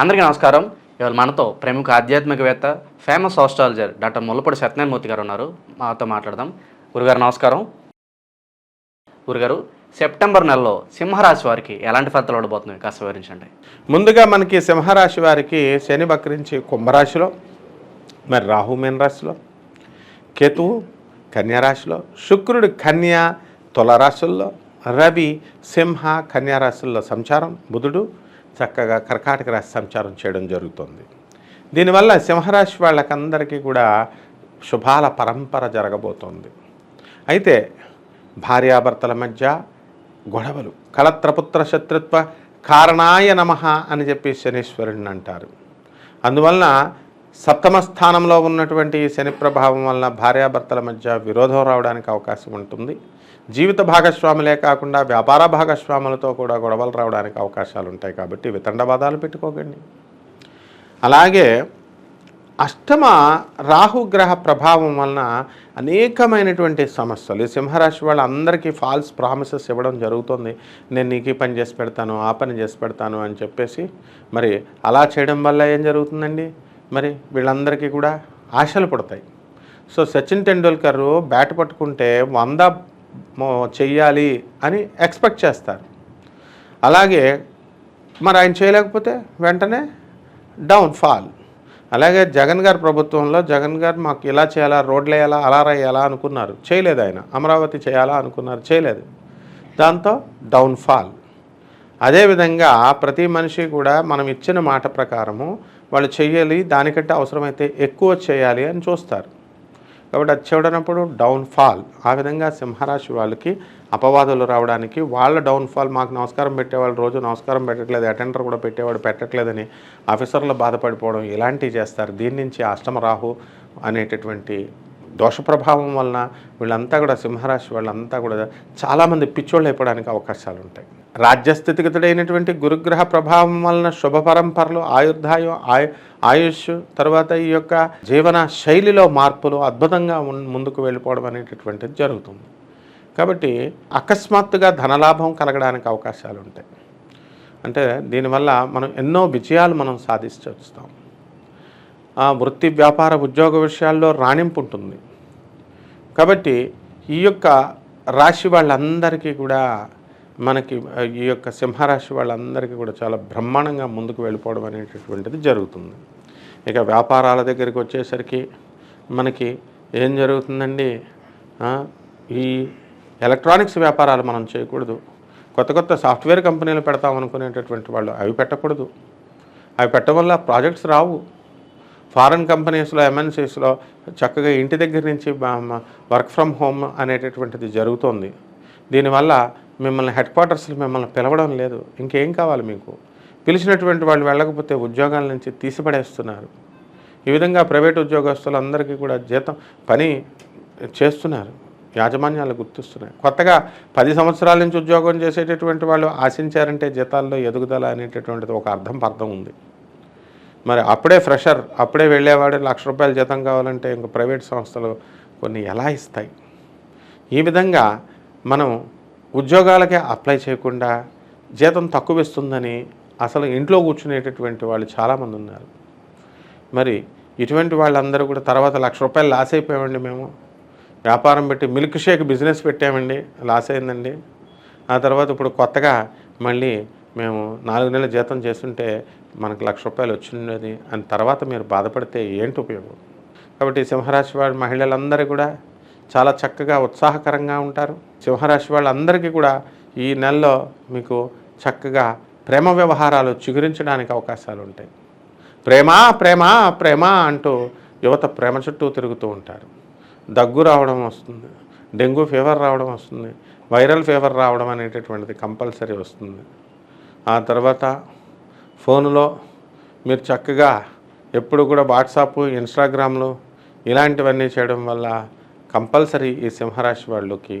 అందరికీ నమస్కారం. ఇవాళ మనతో ప్రముఖ ఆధ్యాత్మికవేత్త famous astrologer doctor Mullapudi Satyanarayanamurthy గారు ఉన్నారు. మాతో మాట్లాడదాం. గురుగారు నమస్కారం. గురుగారు సెప్టెంబర్ నెలలో సింహరాశి వారికి ఎలాంటి ఫలితాలు ఉండబోతున్నాయి? కాస్త వివరించండి. ముందుగా మనకి సింహరాశి వారికి శని బక్రించి కుంభరాశిలో మరి రాహు మీన రాశిలో కేతువు కన్యారాశిలో శుక్రుడు కన్య తులరాశుల్లో రవి సింహ కన్యారాశుల్లో సంచారం బుధుడు చక్కగా కర్కాటక రాశి సంచారం చేయడం జరుగుతుంది. దీనివల్ల సింహరాశి వాళ్ళకందరికీ కూడా శుభాల పరంపర జరగబోతోంది. అయితే భార్యాభర్తల మధ్య గొడవలు కలత్రపుత్ర శత్రుత్వ కారణాయ నమ అని చెప్పి శనీశ్వరుడిని అంటారు. అందువలన సప్తమ స్థానంలో ఉన్నటువంటి శని ప్రభావం వలన భార్యాభర్తల మధ్య విరోధం రావడానికి అవకాశం ఉంటుంది. జీవిత భాగస్వాములే కాకుండా వ్యాపార భాగస్వాములతో కూడా గొడవలు రావడానికి అవకాశాలు ఉంటాయి కాబట్టి వితండవాదాలు పెట్టుకోకండి. అలాగే అష్టమ రాహుగ్రహ ప్రభావం వలన అనేకమైనటువంటి సమస్యలు. ఈ సింహరాశి వాళ్ళందరికీ ఫాల్స్ ప్రామిసెస్ ఇవ్వడం జరుగుతుంది. నేను నీకు ఈ పని చేసి పెడతాను ఆ పని చేసి పెడతాను అని చెప్పేసి మరి అలా చేయడం వల్ల ఏం జరుగుతుందండి? మరి వీళ్ళందరికీ కూడా ఆశలు పుడతాయి. సో సచిన్ టెండూల్కర్ బ్యాట్ పట్టుకుంటే వంద చెయ్యాలి అని ఎక్స్పెక్ట్ చేస్తారు. అలాగే మరి ఆయన చేయలేకపోతే వెంటనే డౌన్ ఫాల్. అలాగే జగన్ గారి ప్రభుత్వంలో జగన్ గారు మాకు ఇలా చేయాలా రోడ్లు వేయాలా అలా రాయాలా అనుకున్నారు. చేయలేదు ఆయన. అమరావతి చేయాలా అనుకున్నారు. చేయలేదు. దాంతో డౌన్ ఫాల్. అదేవిధంగా ప్రతి మనిషి కూడా మనం ఇచ్చిన మాట ప్రకారము వాళ్ళు చేయాలి దానికంటే అవసరమైతే ఎక్కువ చేయాలి అని చూస్తారు. కాబట్టి అది చూడనప్పుడు డౌన్ ఫాల్ ఆ విధంగా సింహరాశి వాళ్ళకి అపవాదులు రావడానికి వాళ్ళ డౌన్ ఫాల్ మాకు నమస్కారం పెట్టేవాళ్ళు రోజు నమస్కారం పెట్టట్లేదు అటెండర్ కూడా పెట్టేవాడు పెట్టట్లేదని ఆఫీసర్లు బాధపడిపోవడం ఇలాంటివి చేస్తారు. దీని నుంచి అష్టమ రాహు అనేటటువంటి దోష ప్రభావం వలన వీళ్ళంతా కూడా సింహరాశి వాళ్ళంతా కూడా చాలామంది పిచ్చోళ్ళు అయిపోవడానికి అవకాశాలు ఉంటాయి. రాజ్యస్థితిగతుడైనటువంటి గురుగ్రహ ప్రభావం వలన శుభ పరంపరలు ఆయుర్దాయం ఆయు ఆయుష్ తర్వాత ఈ యొక్క జీవన శైలిలో మార్పులు అద్భుతంగా ముందుకు వెళ్ళిపోవడం అనేటటువంటిది జరుగుతుంది. కాబట్టి అకస్మాత్తుగా ధనలాభం కలగడానికి అవకాశాలు ఉంటాయి. అంటే దీనివల్ల మనం ఎన్నో విజయాలు మనం సాధించొస్తాం ఆ వృత్తి వ్యాపార ఉద్యోగ విషయాల్లో రాణింపు ఉంటుంది. కాబట్టి ఈ యొక్క రాశి వాళ్ళందరికీ కూడా మనకి ఈ యొక్క సింహరాశి వాళ్ళందరికీ కూడా చాలా బ్రహ్మాండంగా ముందుకు వెళ్ళిపోవడం అనేటటువంటిది జరుగుతుంది. ఇక వ్యాపారాల దగ్గరికి వచ్చేసరికి మనకి ఏం జరుగుతుందండి? ఈ ఎలక్ట్రానిక్స్ వ్యాపారాలు మనం చేయకూడదు. కొత్త కొత్త సాఫ్ట్వేర్ కంపెనీలు పెడతాం అనుకునేటటువంటి వాళ్ళు అవి పెట్టకూడదు. అవి పెట్టడం వల్ల ప్రాజెక్ట్స్ రావు. ఫారెన్ కంపెనీస్లో ఎంఎన్సీస్లో చక్కగా ఇంటి దగ్గర నుంచి వర్క్ ఫ్రమ్ హోమ్ అనేటటువంటిది జరుగుతోంది. దీనివల్ల మిమ్మల్ని హెడ్ క్వార్టర్స్లో మిమ్మల్ని పిలవడం లేదు. ఇంకేం కావాలి మీకు? పిలిచినటువంటి వాళ్ళు వెళ్ళకపోతే ఉద్యోగాల నుంచి తీసిపడేస్తున్నారు. ఈ విధంగా ప్రైవేట్ ఉద్యోగస్తులందరికీ కూడా జీతం పని చేస్తున్నారు. యాజమాన్యాలు గుర్తిస్తున్నాయి. కొత్తగా పది సంవత్సరాల నుంచి ఉద్యోగం చేసేటటువంటి వాళ్ళు ఆశించారంటే జీతాల్లో ఎదుగుదల అనేటటువంటిది ఒక అర్థం పర్థం ఉంది. మరి అప్పుడే ఫ్రెషర్ అప్పుడే వెళ్ళేవాడు లక్ష రూపాయల జీతం కావాలంటే ఇంక ప్రైవేట్ సంస్థలు కొన్ని ఎలా ఇస్తాయి? ఈ విధంగా మనం ఉద్యోగాలకే అప్లై చేయకుండా జీతం తక్కువ ఇస్తుందని అసలు ఇంట్లో కూర్చునేటటువంటి వాళ్ళు చాలామంది ఉన్నారు. మరి ఇటువంటి వాళ్ళందరూ కూడా తర్వాత లక్ష రూపాయలు లాస్ అయిపోయామండి మేము. వ్యాపారం పెట్టి మిల్క్ షేక్ బిజినెస్ పెట్టామండి లాస్ అయిందండి. ఆ తర్వాత ఇప్పుడు కొత్తగా మళ్ళీ మేము నాలుగు నెలల జీతం చేస్తుంటే మనకు లక్ష రూపాయలు వచ్చిండేది అని తర్వాత మీరు బాధపడితే ఏంటి ఉపయోగం? కాబట్టి సింహరాశి వాళ్ళ మహిళలందరూ కూడా చాలా చక్కగా ఉత్సాహకరంగా ఉంటారు. సింహరాశి వాళ్ళందరికీ కూడా ఈ నెలలో మీకు చక్కగా ప్రేమ వ్యవహారాలు చిగురించడానికి అవకాశాలు ఉంటాయి. ప్రేమ ప్రేమ ప్రేమ అంటూ యువత ప్రేమ చుట్టూ తిరుగుతూ ఉంటారు. దగ్గు రావడం వస్తుంది డెంగ్యూ ఫీవర్ రావడం వస్తుంది వైరల్ ఫీవర్ రావడం అనేటటువంటిది కంపల్సరీ వస్తుంది. ఆ తర్వాత ఫోన్లో మీరు చక్కగా ఎప్పుడు కూడా వాట్సాప్ ఇన్స్టాగ్రామ్లు ఇలాంటివన్నీ చేయడం వల్ల కంపల్సరీ ఈ సింహరాశి వాళ్ళకి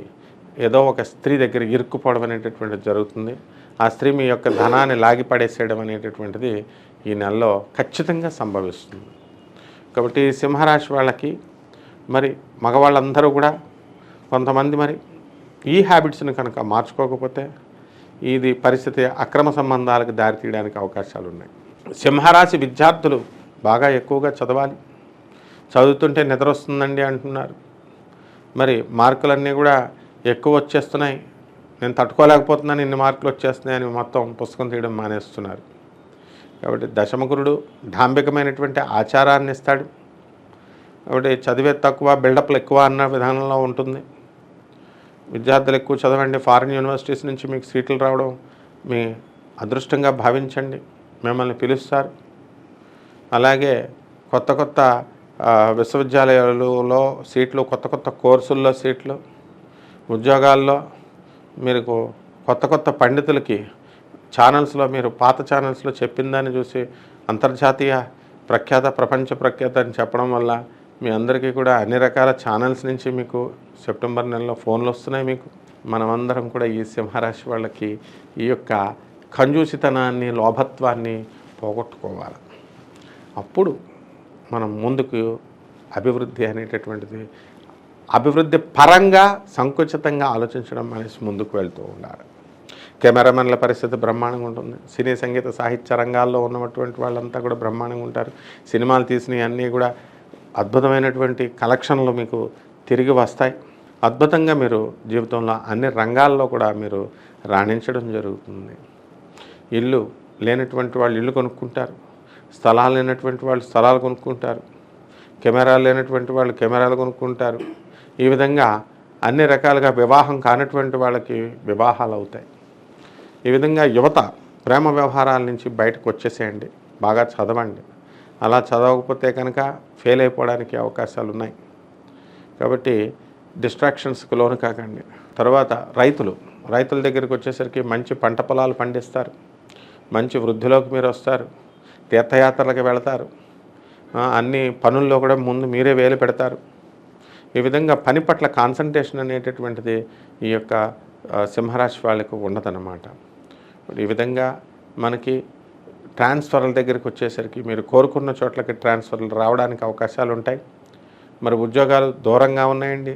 ఏదో ఒక స్త్రీ దగ్గర ఇరుక్కుపోవడం అనేటటువంటిది జరుగుతుంది. ఆ స్త్రీ మీ యొక్క ధనాన్ని లాగిపడేసేయడం అనేటటువంటిది ఈ నెలలో ఖచ్చితంగా సంభవిస్తుంది. కాబట్టి సింహరాశి వాళ్ళకి మరి మగవాళ్ళందరూ కూడా కొంతమంది మరి ఈ హ్యాబిట్స్ని కనుక మార్చుకోకపోతే ఇది పరిస్థితి అక్రమ సంబంధాలకు దారితీయడానికి అవకాశాలు ఉన్నాయి సింహరాశి విద్యార్థులు బాగా ఎక్కువగా చదవాలి. చదువుతుంటే నిద్ర వస్తుందండి అంటున్నారు. మరి మార్కులన్నీ కూడా ఎక్కువ వచ్చేస్తున్నాయి. నేను తట్టుకోలేకపోతున్నాను ఇన్ని మార్కులు వచ్చేస్తున్నాయని మొత్తం పుస్తకం తీయడం మానేస్తున్నారు. కాబట్టి దశమగురుడు ఢాంబికమైనటువంటి ఆచారాన్ని ఇస్తాడు కాబట్టి చదివే తక్కువ బిల్డప్లు ఎక్కువ అన్న విధానంలో ఉంటుంది. విద్యార్థులు ఎక్కువ చదవండి. ఫారిన్ యూనివర్సిటీస్ నుంచి మీకు సీట్లు రావడం మీ అదృష్టంగా భావించండి. మిమ్మల్ని పిలుస్తారు. అలాగే కొత్త కొత్త విశ్వవిద్యాలయాలలో సీట్లు కొత్త కొత్త కోర్సుల్లో సీట్లు ఉద్యోగాల్లో మీరు కొత్త కొత్త పండితులకి ఛానల్స్లో మీరు పాత ఛానల్స్లో చెప్పిందని చూసి అంతర్జాతీయ ప్రఖ్యాత ప్రపంచ ప్రఖ్యాత అని చెప్పడం వల్ల మీ అందరికీ కూడా అన్ని రకాల ఛానల్స్ నుంచి మీకు సెప్టెంబర్ నెలలో ఫోన్లు వస్తున్నాయి మీకు. మనమందరం కూడా ఈ సింహరాశి వాళ్ళకి ఈ యొక్క కంజూసితనాన్ని లోభత్వాన్ని పోగొట్టుకోవాలి. అప్పుడు మనం ముందుకు అభివృద్ధి అనేటటువంటిది అభివృద్ధి పరంగా సంకుచితంగా ఆలోచించడం అనేసి ముందుకు వెళ్తూ ఉండాలి. కెమెరామెన్ల పరిస్థితి బ్రహ్మాండంగా ఉంటుంది. సినీ సంగీత సాహిత్య రంగాల్లో ఉన్నటువంటి వాళ్ళంతా కూడా బ్రహ్మాండంగా ఉంటారు. సినిమాలు తీసినవి అన్నీ కూడా అద్భుతమైనటువంటి కలెక్షన్లు మీకు తిరిగి వస్తాయి. అద్భుతంగా మీరు జీవితంలో అన్ని రంగాల్లో కూడా మీరు రాణించడం జరుగుతుంది. ఇల్లు లేనటువంటి వాళ్ళు ఇల్లు కొనుక్కుంటారు. స్థలాలు లేనటువంటి వాళ్ళు స్థలాలు కొనుక్కుంటారు. కెమెరాలు లేనటువంటి వాళ్ళు కెమెరాలు కొనుక్కుంటారు. ఈ విధంగా అన్ని రకాలుగా వివాహం కానటువంటి వాళ్ళకి వివాహాలు అవుతాయి. ఈ విధంగా యువత ప్రేమ వ్యవహారాల నుంచి బయటకు వచ్చేసేయండి. బాగా చదవండి. అలా చదవకపోతే కనుక ఫెయిల్ అయిపోవడానికి అవకాశాలు ఉన్నాయి కాబట్టి డిస్ట్రాక్షన్స్కి లోను కాకండి. తర్వాత రైతులు. రైతుల దగ్గరికి వచ్చేసరికి మంచి పంట పొలాలు పండిస్తారు. మంచి వృద్ధిలోకి మీరు వస్తారు. తీర్థయాత్రలకు వెళతారు. అన్ని పనుల్లో కూడా ముందు మీరే వేలు పెడతారు. ఈ విధంగా పని పట్ల కాన్సన్ట్రేషన్ అనేటటువంటిది ఈ యొక్క సింహరాశి వాళ్ళకు ఉండదన్నమాట ఈ విధంగా మనకి ట్రాన్స్ఫర్ల దగ్గరికి వచ్చేసరికి మీరు కోరుకున్న చోట్లకి ట్రాన్స్ఫర్లు రావడానికి అవకాశాలు ఉంటాయి. మరి ఉద్యోగాలు దూరంగా ఉన్నాయండి.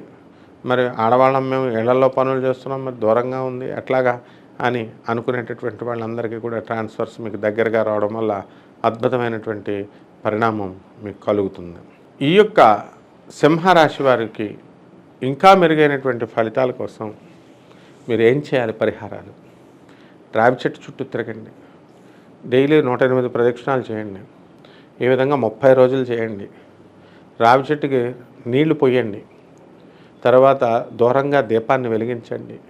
మరి ఆడవాళ్ళం మేము ఇళ్ళలో పనులు చేస్తున్నాం మరి దూరంగా ఉంది. ఎట్లాగా అని అనుకునేటటువంటి వాళ్ళందరికీ కూడా ట్రాన్స్ఫర్స్ మీకు దగ్గరగా రావడం వల్ల అద్భుతమైనటువంటి పరిణామం మీకు కలుగుతుంది. ఈ యొక్క సింహరాశి వారికి ఇంకా మెరుగైనటువంటి ఫలితాల కోసం మీరు ఏం చేయాలి పరిహారాలు? రావి చెట్టు చుట్టూ తిరగండి. డైలీ నూట ఎనిమిది ప్రదక్షిణాలు చేయండి. ఈ విధంగా ముప్పై రోజులు చేయండి. రావి చెట్టుకి నీళ్ళు పోయండి. తర్వాత దూరంగా దీపాన్ని వెలిగించండి.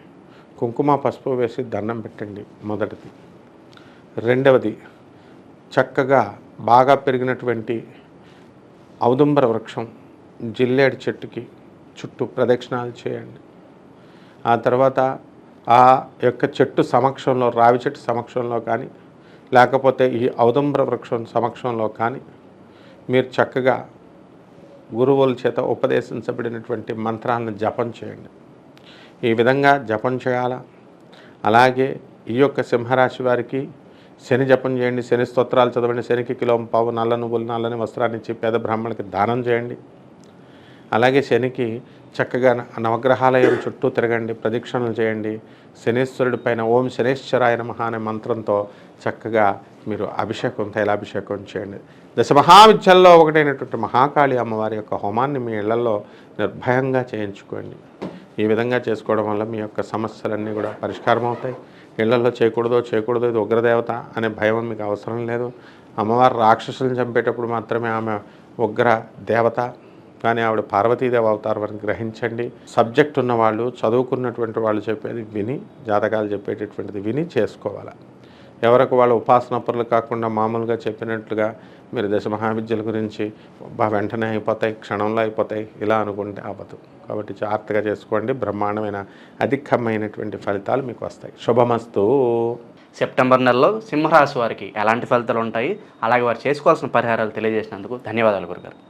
కుంకుమ పసుపు వేసి దండం పెట్టండి మొదటిది. రెండవది చక్కగా బాగా పెరిగినటువంటి ఔదుంబర వృక్షం జిల్లేడు చెట్టుకి చుట్టూ ప్రదక్షిణాలు చేయండి. ఆ తర్వాత ఆ యొక్క చెట్టు సమక్షంలో రావి చెట్టు సమక్షంలో కానీ లేకపోతే ఈ ఔదంబర వృక్షం సమక్షంలో కానీ మీరు చక్కగా గురువుల చేత ఉపదేశించబడినటువంటి మంత్రాలను జపం చేయండి. ఈ విధంగా జపం చేయాలా? అలాగే ఈ యొక్క సింహరాశి వారికి శని జపం చేయండి శని స్తోత్రాలు చదవండి శనికి కిలో పావు నల్ల నువ్వులు నల్లని వస్త్రాన్ని ఇచ్చి పేద బ్రాహ్మణులకి దానం చేయండి. అలాగే శనికి చక్కగా నవగ్రహాలయం చుట్టూ తిరగండి ప్రదక్షిణలు చేయండి. శనేశ్వరుడి పైన ఓం శనేశ్వరాయ మహా అనే మంత్రంతో చక్కగా మీరు అభిషేకం తైలాభిషేకం చేయండి. దశ మహావిద్యల్లో ఒకటైనటువంటి మహాకాళి అమ్మవారి యొక్క హోమాన్ని మీ ఇళ్ళలో నిర్భయంగా చేయించుకోండి. ఈ విధంగా చేసుకోవడం వల్ల మీ యొక్క సమస్యలన్నీ కూడా పరిష్కారం అవుతాయి. ఇళ్ళలో చేయకూడదో చేయకూడదో ఇది ఉగ్రదేవత అనే భయం మీకు అవసరం లేదు. అమ్మవారు రాక్షసులను చంపేటప్పుడు మాత్రమే ఆమె ఉగ్ర దేవత. కానీ ఆవిడ పార్వతీదేవి అవతారం గ్రహించండి. సబ్జెక్ట్ ఉన్న వాళ్ళు చదువుకున్నటువంటి వాళ్ళు చెప్పేది విని జాతకాలు చెప్పేటటువంటిది విని చేసుకోవాలి. ఎవరికి వాళ్ళ ఉపాసన పనులు కాకుండా మామూలుగా చెప్పినట్లుగా మీరు దశ మహావిద్యల గురించి వెంటనే అయిపోతాయి క్షణంలో అయిపోతాయి ఇలా అనుకుంటే అవ్వదు కాబట్టి జాగ్రత్తగా చేసుకోండి. బ్రహ్మాండమైన అధికమైనటువంటి ఫలితాలు మీకు వస్తాయి. శుభమస్తు. సెప్టెంబర్ నెలలో సింహరాశి వారికి ఎలాంటి ఫలితాలు ఉంటాయి? అలాగే వారు చేసుకోవాల్సిన పరిహారాలు తెలియజేసినందుకు ధన్యవాదాలు గురుగారు.